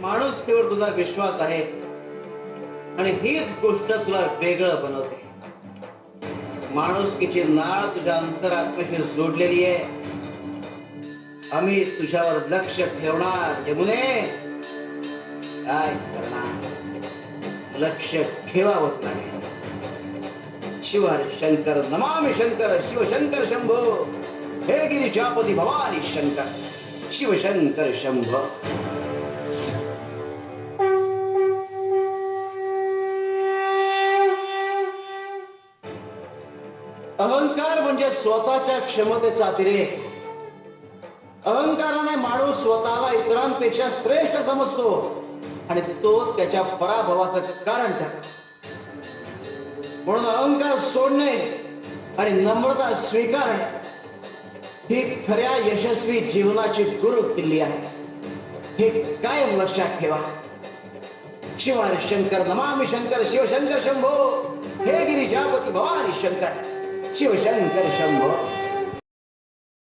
माणुसकीवर तुझा विश्वास आहे. आणि हीच गोष्ट तुला वेगळं बनवते. माणुसकीची नाळ तुझ्या अंतरात्म्याशी जोडलेली आहे. आम्ही तुझ्यावर लक्ष ठेवणार. यमुने! काय करणार? लक्ष ठेवावंच नाही शिव शंकर नमामि शंकर शिवशंकर शंभो! हे गिरिजापती भवानी शंकर शिवशंकर शंभो! अहंकार म्हणजे स्वतःच्या क्षमतेचा अतिरेक अहंकाराने माणूस स्वतःला इतरांपेक्षा श्रेष्ठ समजतो आणि तो त्याच्या पराभवाचं कारण ठरतो. म्हणून अहंकार सोडणे आणि नम्रता स्वीकारणे ही खऱ्या यशस्वी जीवनाची गुरु किल्ली आहे. हे कायम लक्षात ठेवा. शिवाय शंकर नमामि शंकर शिवशंकर शंभो हे गिरिजापती भवानी शंकर. शिवशंकर शंभो